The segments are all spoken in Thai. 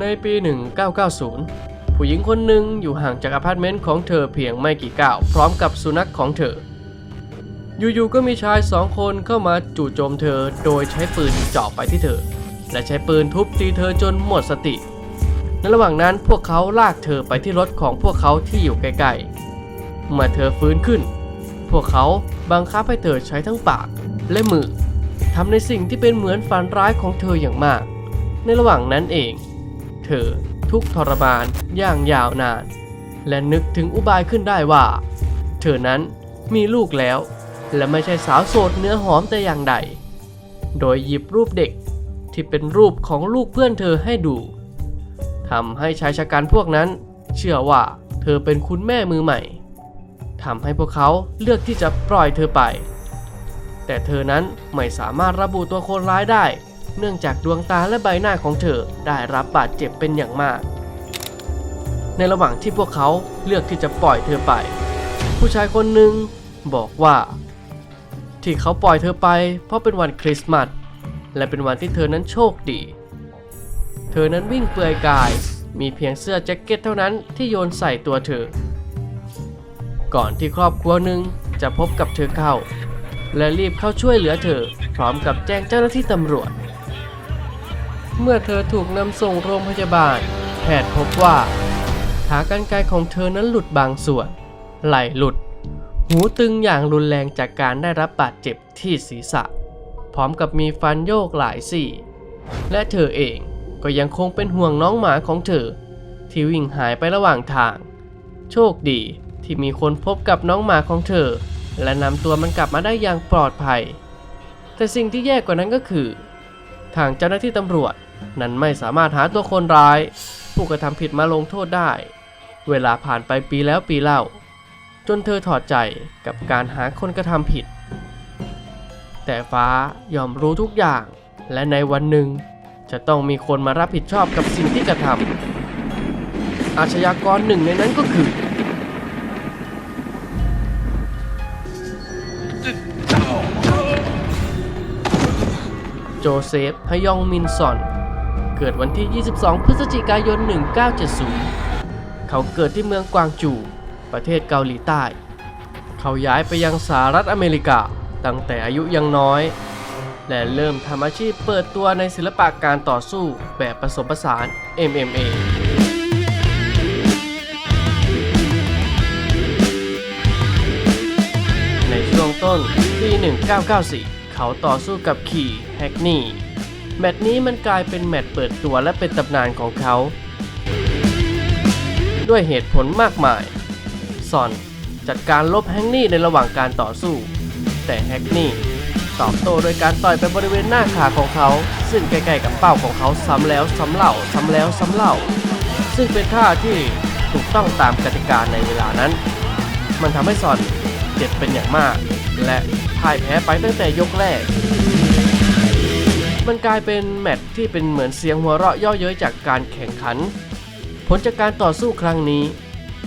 ในปี 1990 ผู้หญิงคนหนึ่งอยู่ห่างจากอพาร์ตเมนต์ของเธอเพียงไม่กี่ก้าวพร้อมกับสุนัขของเธอ อยู่ๆก็มีชายสองคนเข้ามาจู่โจมเธอโดยใช้ปืนเจาะไปที่เธอ และใช้ปืนทุบตีเธอจนหมดสติ ในระหว่างนั้นพวกเขาลากเธอไปที่รถของพวกเขาที่อยู่ใกล้ๆเมื่อเธอฟื้นขึ้น พวกเขาบังคับให้เธอใช้ทั้งปากและมือทำในสิ่งที่เป็นเหมือนฝันร้ายของเธออย่างมาก ในระหว่างนั้นเอง เธอทุกทรมานอย่างยาวนาน และนึกถึงอุบายขึ้นได้ว่า เธอนั้นมีลูกแล้ว และไม่ใช่สาวโสดเนื้อหอมแต่อย่างใด โดยหยิบรูปเด็กที่เป็นรูปของลูกเพื่อนเธอให้ดูทำให้ชายชะกันพวกนั้น เชื่อว่าเธอเป็นคุณแม่มือใหม่ทำให้พวกเขาเลือกที่จะปล่อยเธอไป แต่เธอนั้นไม่สามารถระบุตัวคนร้ายได้ เนื่องจากดวงตาและใบหน้าของเธอได้รับบาดเจ็บเป็นอย่างมาก ในระหว่างที่พวกเขาเลือกที่จะปล่อยเธอไป ผู้ชายคนหนึ่งบอกว่า ที่เขาปล่อยเธอไป เพราะเป็นวันคริสต์มาสและเป็นวันที่เธอนั้นโชคดี เธอนั้นวิ่งเปลือยกายมีเพียงเสื้อแจ็คเก็ตเท่านั้นที่โยนใส่ตัวเธอ ก่อนที่ครอบครัวหนึ่งจะพบกับเธอเข้า และรีบเข้าช่วยเหลือเธอ พร้อมกับแจ้งเจ้าหน้าที่ตำรวจ เมื่อเธอถูกนำส่งโรงพยาบาล แพทย์พบว่าขากรรไกรของเธอนั้นหลุดบางส่วน ไหล่หลุด หูตึงอย่างรุนแรงจากการได้รับบาดเจ็บที่ศีรษะ พร้อมกับมีฟันโยกหลายซี่ และเธอเองก็ยังคงเป็นห่วงน้องหมาของเธอ ที่วิ่งหายไประหว่างทาง โชคดีที่มีคนพบกับน้องหมาของเธอ และนำตัวมันกลับมาได้อย่างปลอดภัย แต่สิ่งที่แย่กว่านั้นก็คือ ทางเจ้าหน้าที่ตำรวจ นั้นไม่สามารถหาตัวคนร้าย ผู้กระทำผิดมาลงโทษได้ เวลาผ่านไปปีแล้วปีเล่า จนเธอถอดใจกับการหาคนกระทำผิด แต่ฟ้ายอมรู้ทุกอย่าง และในวันหนึ่ง จะต้องมีคนมารับผิดชอบกับสิ่งที่กระทำอาชญากรหนึ่งในนั้นก็คือโจเซฟฮยองมินซอน เกิดวันที่ 22 พฤศจิกายน 1970 เขาเกิดที่เมืองกวางจู ประเทศเกาหลีใต้ เขาย้ายไปยังสหรัฐอเมริกาตั้งแต่อายุยังน้อย และเริ่มทำอาชีพเปิดตัวในศิลปะการต่อสู้แบบผสมผสาน MMA ในช่วงต้นปี 1994 เขาต่อสู้กับขี่แฮกนี่ แมตช์นี้มันกลายเป็นแมตช์เปิดตัวและเป็นตำนานของเขา ด้วยเหตุผลมากมาย ซอนจัดการลบแฮกนี่ในระหว่างการต่อสู้ แต่แฮกนี่ตอบโต้โดยการต่อยไปบริเวณหน้าขาของเขา ซึ่งใกล้ๆกับเป้าของเขาซ้ำแล้วซ้ำเล่าซ้ำแล้วซ้ำเล่า ซึ่งเป็นท่าที่ถูกต้องตามกติกาในเวลานั้น มันทำให้ซอนเจ็บเป็นอย่างมาก และพ่ายแพ้ไปตั้งแต่ยกแรก มันกลายเป็นแมตช์ที่เป็นเหมือนเสียงหัวเราะย่อเย้ยจากการแข่งขัน ผลจากการต่อสู้ครั้งนี้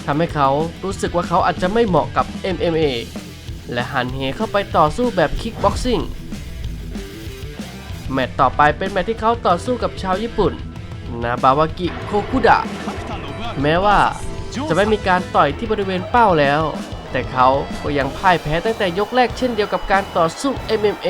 ทำให้เขารู้สึกว่าเขาอาจจะไม่เหมาะกับ MMA และหันเหเข้าไปต่อสู้แบบคิกบ็อกซิ่งแมตช์ต่อไปเป็นแมตช์ที่เขาต่อสู้กับชาวญี่ปุ่น นาบาวากิโคคุดะ แม้ว่าจะไม่มีการต่อยที่บริเวณเป้าแล้ว แต่เขาก็ยังพ่ายแพ้ตั้งแต่ยกแรกเช่นเดียวกับการต่อสู้ MMA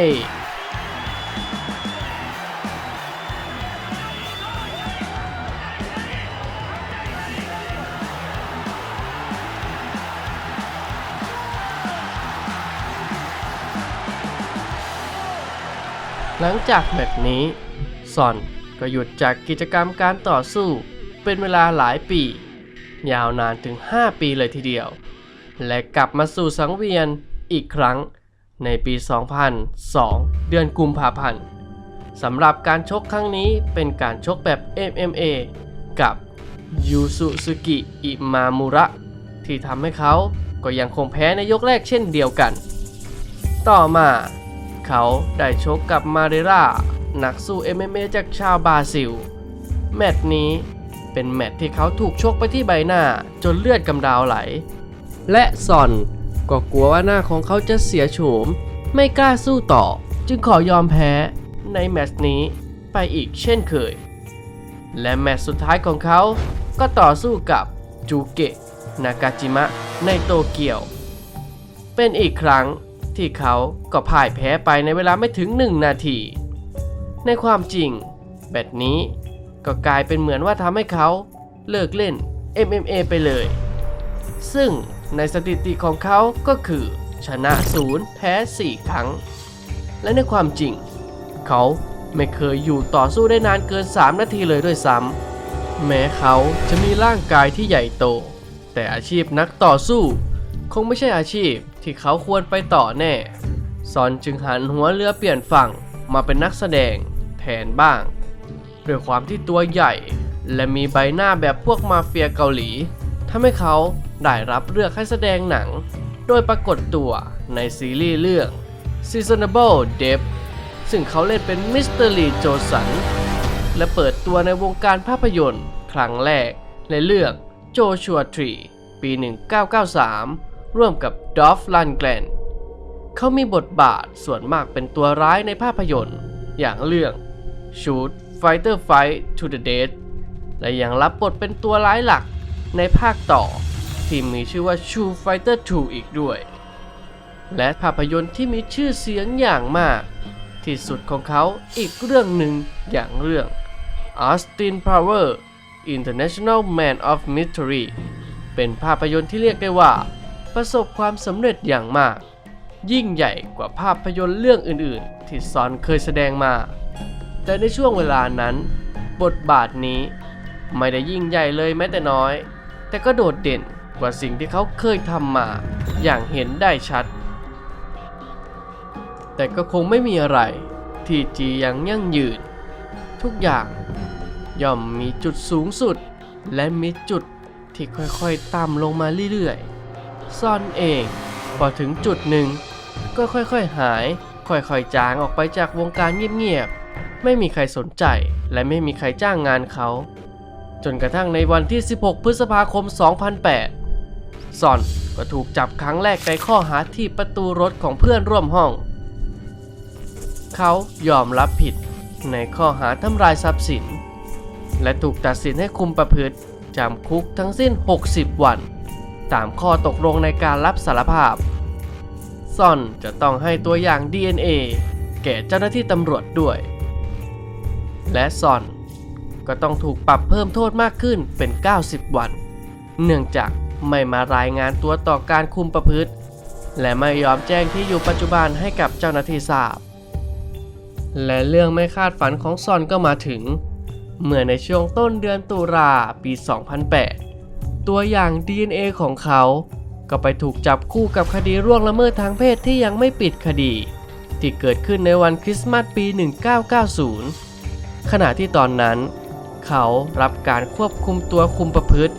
หลังจากแมตช์นี้ซอนก็หยุดจากกิจกรรมการต่อสู้ เป็นเวลาหลายปี ยาวนานถึง 5 ปีเลยทีเดียว และกลับมาสู่สังเวียนอีกครั้งในปี 2002 เดือนกุมภาพันธ์สำหรับการชกครั้งนี้เป็นการชกแบบ MMA กับยูสุสุกิอิมามุระ ที่ทำให้เขาก็ยังคงแพ้ในยกแรกเช่นเดียวกัน ต่อมา เขาได้ชกกับมาเรรานักสู้ MMA จากชาวบราซิล แมตช์นี้เป็นแมตช์ที่เขาถูกชกไปที่ใบหน้าจนเลือดกำดาวไหล และซอนก็กลัวว่าหน้าของเขาจะเสียโฉม ไม่กล้าสู้ต่อ จึงขอยอมแพ้ในแมตช์นี้ไปอีกเช่นเคย และแมตช์สุดท้ายของเขาก็ต่อสู้กับจูเกะนากาจิมะในโตเกียว เป็นอีกครั้ง ที่เขาก็พ่ายแพ้ไปในเวลาไม่ถึง 1 นาที ในความจริง แบตนี้ก็กลายเป็นเหมือนว่าทำให้เขาเลิกเล่น MMA ไปเลย ซึ่งในสถิติของเขาก็คือชนะศูนย์แพ้ 4 ครั้ง และในความจริง เขาไม่เคยอยู่ต่อสู้ได้นานเกิน 3 นาทีเลยด้วยซ้ำแม้เขาจะมีร่างกายที่ใหญ่โต แต่อาชีพนักต่อสู้ คงไม่ใช่อาชีพ ที่เขาควรไปต่อแน่ ซอนจึงหันหัวเรือเปลี่ยนฝั่งมาเป็นนักแสดงแทนบ้าง ด้วยความที่ตัวใหญ่ และมีใบหน้าแบบพวกมาเฟียเกาหลีทำให้เขาได้รับเลือกให้แสดงหนัง โดยปรากฏตัวในซีรีส์เรื่อง Seasonable Depth ซึ่งเขาเล่นเป็นมิสเตอร์ลีโจสัน และเปิดตัวในวงการภาพยนตร์ ครั้งแรกในเรื่องโจชัวทรีปี 1993 ร่วมกับดอฟลันแกลนเขามีบทบาทส่วนมากเป็นตัวร้ายในภาพยนตร์ อย่างเรื่อง Shoot Fighter Fight to the Death และยังรับบทเป็นตัวร้ายหลักในภาคต่อ ที่มีชื่อว่า Shoot Fighter 2 อีกด้วย และภาพยนตร์ที่มีชื่อเสียงอย่างมาก ที่สุดของเขาอีกเรื่องหนึ่งอย่างเรื่อง Austin Power International Man of Mystery เป็นภาพยนตร์ที่เรียกได้ว่า ประสบความสำเร็จอย่างมาก ยิ่งใหญ่กว่าภาพยนตร์เรื่องอื่นๆ ที่ซอนเคยแสดงมา แต่ในช่วงเวลานั้น บทบาทนี้ไม่ได้ยิ่งใหญ่เลยแม้แต่น้อย แต่ก็โดดเด่นกว่าสิ่งที่เขาเคยทำมา อย่างเห็นได้ชัด แต่ก็คงไม่มีอะไรที่จียังยั่งยืน ทุกอย่างย่อมมีจุดสูงสุด และมีจุดที่ค่อยๆต่ำลงมาเรื่อยๆ ซ่อนเองพอถึงจุดหนึ่ง ก็ค่อยๆหาย ค่อยๆจางออกไปจากวงการเงียบๆ ไม่มีใครสนใจและไม่มีใครจ้างงานเขา จนกระทั่งในวันที่ 16 พฤษภาคม 2008 ซอนก็ถูกจับครั้งแรกในข้อหาที่ประตูรถของเพื่อนร่วมห้อง เขายอมรับผิดในข้อหาทำลายทรัพย์สิน และถูกตัดสินให้คุมประพฤติจำคุกทั้งสิ้น 60 วัน ตามข้อตกลงในการรับสารภาพซอนจะต้องให้ตัวอย่าง DNA แก่เจ้าหน้าที่ตำรวจด้วย และซอนก็ต้องถูกปรับเพิ่มโทษมากขึ้นเป็น 90 วัน เนื่องจากไม่มารายงานตัวต่อการคุมประพฤติ และไม่ยอมแจ้งที่อยู่ปัจจุบันให้กับเจ้าหน้าที่ทราบ และเรื่องไม่คาดฝันของซอนก็มาถึง เมื่อในช่วงต้นเดือนตุลาปี 2008 ตัวอย่าง DNA ของเขา ก็ไปถูกจับคู่กับคดีร่วงละเมิดทางเพศที่ยังไม่ปิดคดี ที่เกิดขึ้นในวันคริสต์มาสปี 1990 ขณะที่ตอนนั้น เขารับการควบคุมตัวคุมประพฤติ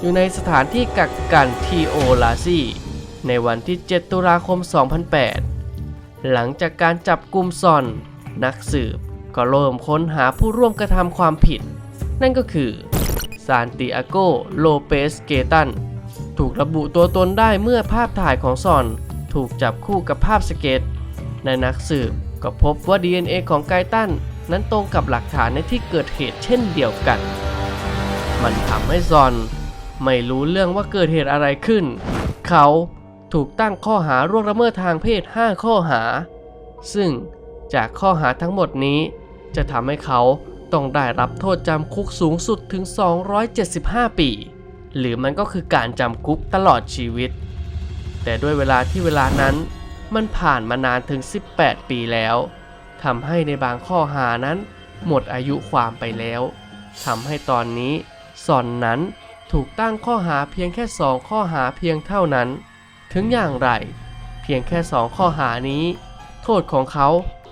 อยู่ในสถานที่กักกันทีโอลาซีในวันที่ 7 ตุลาคม 2008 หลังจากการจับกลุ่มซอน นักสืบก็เริ่มค้นหาผู้ร่วมกระทำความผิด นั่นก็คือ ซานติอาโก โลเปส เกตัน ถูกระบุตัวตนได้เมื่อภาพถ่ายของซอน ถูกจับคู่กับภาพสเก็ต ในนักสืบก็พบว่า DNA ของไกตัน นั้นตรงกับหลักฐานในที่เกิดเหตุเช่นเดียวกัน มันทำให้ซอน ไม่รู้เรื่องว่าเกิดเหตุอะไรขึ้น เขาถูกตั้งข้อหาร่วงละเมิดทางเพศ 5 ข้อหา ซึ่งจากข้อหาทั้งหมดนี้จะทำให้เขา ต้องได้รับโทษจำคุกสูงสุดถึง 275 ปี หรือมันก็คือการจำคุกตลอดชีวิต แต่ด้วยเวลาที่เวลานั้นมันผ่านมานานถึง 18 ปีแล้วทำให้ในบางข้อหานั้นหมดอายุความไปแล้วทำให้ตอนนี้ซอนนั้นถูกตั้งข้อหาเพียงแค่ 2 ข้อหาเพียงเท่านั้น ถึงอย่างไร เพียงแค่ 2 ข้อหานี้ โทษของเขา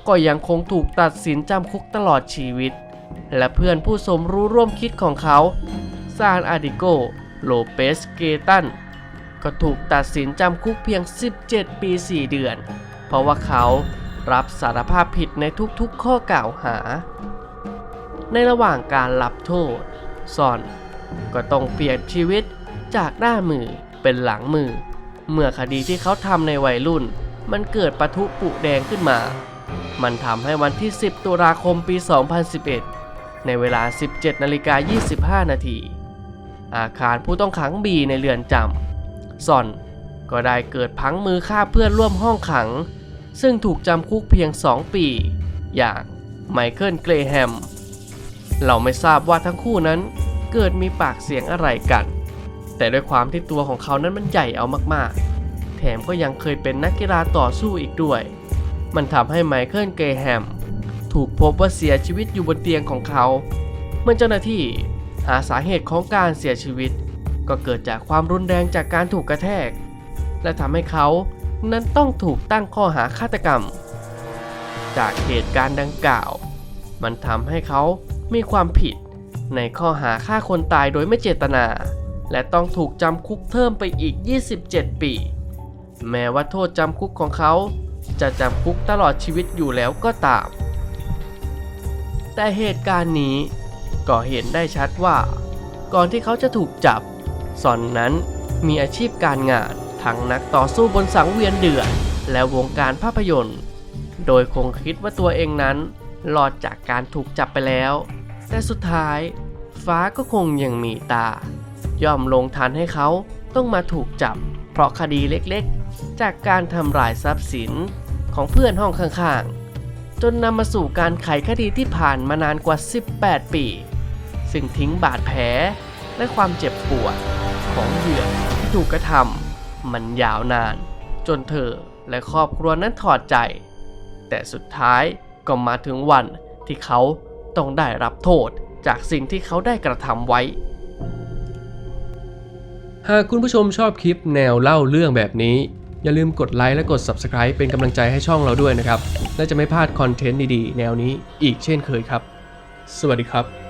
ก็ยังคงถูกตัดสินจำคุกตลอดชีวิต และเพื่อนผู้สมรู้ร่วมคิดของเขา ซานอาดิโก โลเปสเกตัน ก็ถูกตัดสินจำคุกเพียง 17 ปี 4 เดือน เพราะว่าเขารับสารภาพผิดในทุกๆข้อกล่าวหา ในระหว่างการรับโทษ ซอน ก็ต้องเปลี่ยนชีวิตจากหน้ามือเป็นหลังมือ เมื่อคดีที่เขาทำในวัยรุ่น มันเกิดปะทุปุแดงขึ้นมา มันทำให้วันที่ 10 ตุลาคมปี 2011 ในเวลา 17นาฬิกา25 นาที อาคารผู้ต้องขังบีในเรือนจำซอนก็ได้เกิดพังมือฆ่าเพื่อนร่วมห้องขัง ซึ่งถูกจำคุกเพียง 2 ปี อย่างไมเคิลเกรแฮม เราไม่ทราบว่าทั้งคู่นั้นเกิดมีปากเสียงอะไรกัน แต่ด้วยความที่ตัวของเขานั้นมันใหญ่เอามากๆ แถมก็ยังเคยเป็นนักกีฬาต่อสู้อีกด้วย มันทำให้ไมเคิลเกรแฮม ถูกพบว่าเสียชีวิตอยู่บนเตียงของเขา เมื่อเจ้าหน้าที่หาสาเหตุของการเสียชีวิต ก็เกิดจากความรุนแรงจากการถูกกระแทก และทำให้เขานั้นต้องถูกตั้งข้อหาฆาตกรรม จากเหตุการณ์ดังกล่าว มันทำให้เขามีความผิดในข้อหาฆ่าคนตายโดยไม่เจตนา และต้องถูกจำคุกเพิ่มไปอีก 27 ปี แม้ว่าโทษจำคุกของเขาจะจำคุกตลอดชีวิตอยู่แล้วก็ตาม แต่เหตุการณ์นี้ก็เห็นได้ชัดว่า ก่อนที่เขาจะถูกจับซอนนั้นมีอาชีพการงานทั้งนักต่อสู้บนสังเวียนเดือดและวงการภาพยนตร์ โดยคงคิดว่าตัวเองนั้นรอดจากการถูกจับไปแล้ว แต่สุดท้ายฟ้าก็คงยังมีตา ย่อมลงทันให้เขาต้องมาถูกจับ เพราะคดีเล็กๆ จากการทำลายทรัพย์สินของเพื่อนห้องข้างๆ จนนำมาสู่การไขคดีที่ผ่านมานานกว่า 18 ปี ซึ่งทิ้งบาดแผลและความเจ็บปวดของเหยื่อที่ถูกกระทำมันยาวนาน จนเธอและครอบครัวนั้นถอดใจ แต่สุดท้ายก็มาถึงวันที่เขาต้องได้รับโทษจากสิ่งที่เขาได้กระทำไว้ หากคุณผู้ชมชอบคลิปแนวเล่าเรื่องแบบนี้ อย่าลืมกดไลค์และกด Subscribe เป็นกำลังใจให้ช่องเราด้วยนะครับ และจะไม่พลาดคอนเทนต์ดีๆ แนวนี้อีกเช่นเคยครับ สวัสดีครับ